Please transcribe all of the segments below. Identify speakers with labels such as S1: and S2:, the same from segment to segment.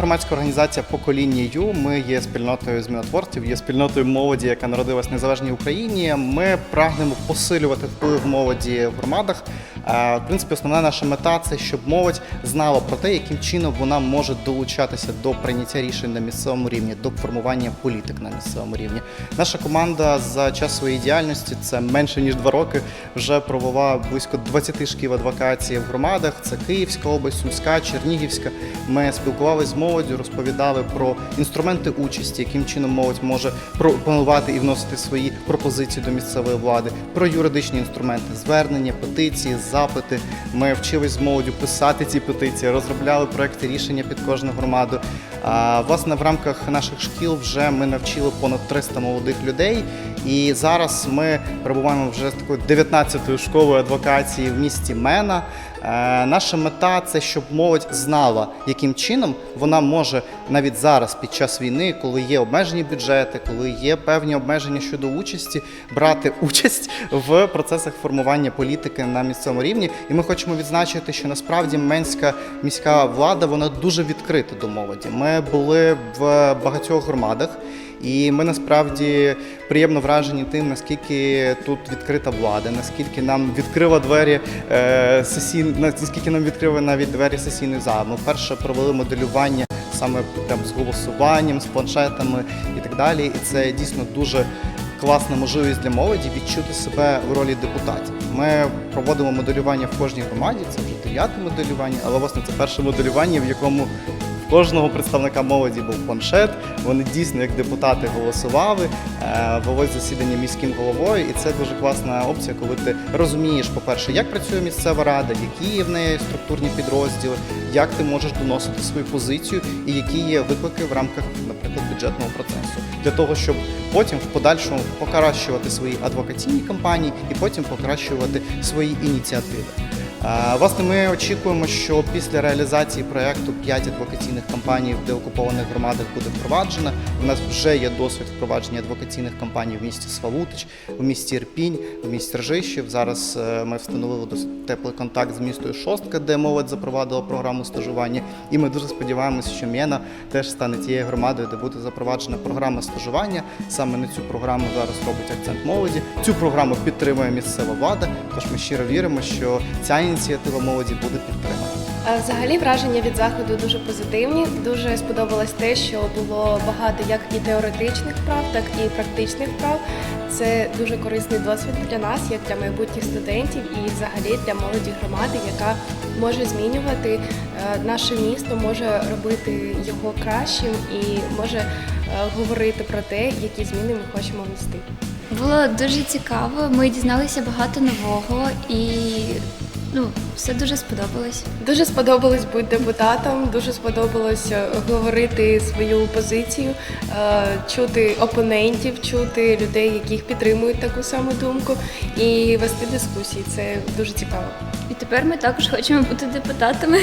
S1: Громадська організація покоління Ю. Ми є спільнотою змінотворців, є спільнотою молоді, яка народилась в незалежній Україні. Ми прагнемо посилювати вплив молоді в громадах. В принципі, основна наша мета це щоб молодь знала про те, яким чином вона може долучатися до прийняття рішень на місцевому рівні, до формування політик на місцевому рівні. Наша команда за час своєї діяльності це менше ніж два роки. Вже провела близько 20 шкіл адвокації в громадах. Це Київська область, Сумська, Чернігівська. Ми спілкувалися з молоддю, розповідали про інструменти участі, яким чином молодь може пропонувати і вносити свої пропозиції до місцевої влади, про юридичні інструменти, звернення, петиції, запити. Ми вчились з молоддю писати ці петиції, розробляли проекти рішення під кожну громаду. Власне, в рамках наших шкіл вже ми навчили понад 300 молодих людей. І зараз ми перебуваємо вже з такою 19-ю школою адвокації в місті Мена. Е, Наша мета це щоб молодь знала, яким чином вона може навіть зараз, під час війни, коли є обмежені бюджети, коли є певні обмеження щодо участі, брати участь в процесах формування політики на місцевому рівні. І ми хочемо відзначити, що насправді менська міська влада вона дуже відкрита до молоді. Ми були в багатьох громадах. І ми насправді приємно вражені тим, наскільки тут відкрита влада, наскільки нам відкрила двері е, сесій... наскільки нам відкрили навіть двері сесійної зали. Ми вперше провели моделювання саме прям з голосуванням, з планшетами і так далі. І це дійсно дуже класна можливість для молоді відчути себе в ролі депутатів. Ми проводимо моделювання в кожній громаді. Це вже дев'яте моделювання, але власне це перше моделювання, в якому кожного представника молоді був планшет. Вони дійсно як депутати голосували, е, вели засідання міським головою, і це дуже класна опція, коли ти розумієш, по-перше, як працює місцева рада, які в неї структурні підрозділи, як ти можеш доносити свою позицію, і які є виклики в рамках, наприклад, бюджетного процесу, для того, щоб потім в подальшому покращувати свої адвокаційні кампанії і потім покращувати свої ініціативи. Е, Власне, ми очікуємо, що після реалізації проекту 5 адвокаційних кампаній в деокупованих громадах буде впроваджено. У нас вже є досвід впровадження адвокаційних кампаній в місті Свалутич, в місті Ірпінь, в місті Ржищів. Зараз е, ми встановили досить теплий контакт з містою Шостка, де молодь запровадила програму стажування. І ми дуже сподіваємося, що М'єна теж стане тією громадою, де буде запроваджена програма стажування. Саме на цю програму зараз робить акцент молоді. Цю програму підтримує місцева влада. Тож ми щиро віримо, що ця ініціатива молоді буде підтримана.
S2: Е, Взагалі враження від заходу дуже позитивні. Дуже сподобалось те, що було багато як і теоретичних прав, так і практичних прав. Це дуже корисний досвід для нас, як для майбутніх студентів, і взагалі для молоді громади, яка може змінювати е, наше місто, може робити його кращим і може е, говорити про те, які зміни ми хочемо внести.
S3: Було дуже цікаво. Ми дізналися багато нового і ну, все дуже сподобалось.
S2: Дуже сподобалось бути депутатом, дуже сподобалось е, говорити свою позицію, е, чути опонентів, чути людей, яких підтримують таку саму думку, і вести дискусії. Це дуже цікаво.
S3: І тепер ми також хочемо бути депутатами.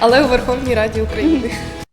S2: Але у Верховній Раді України.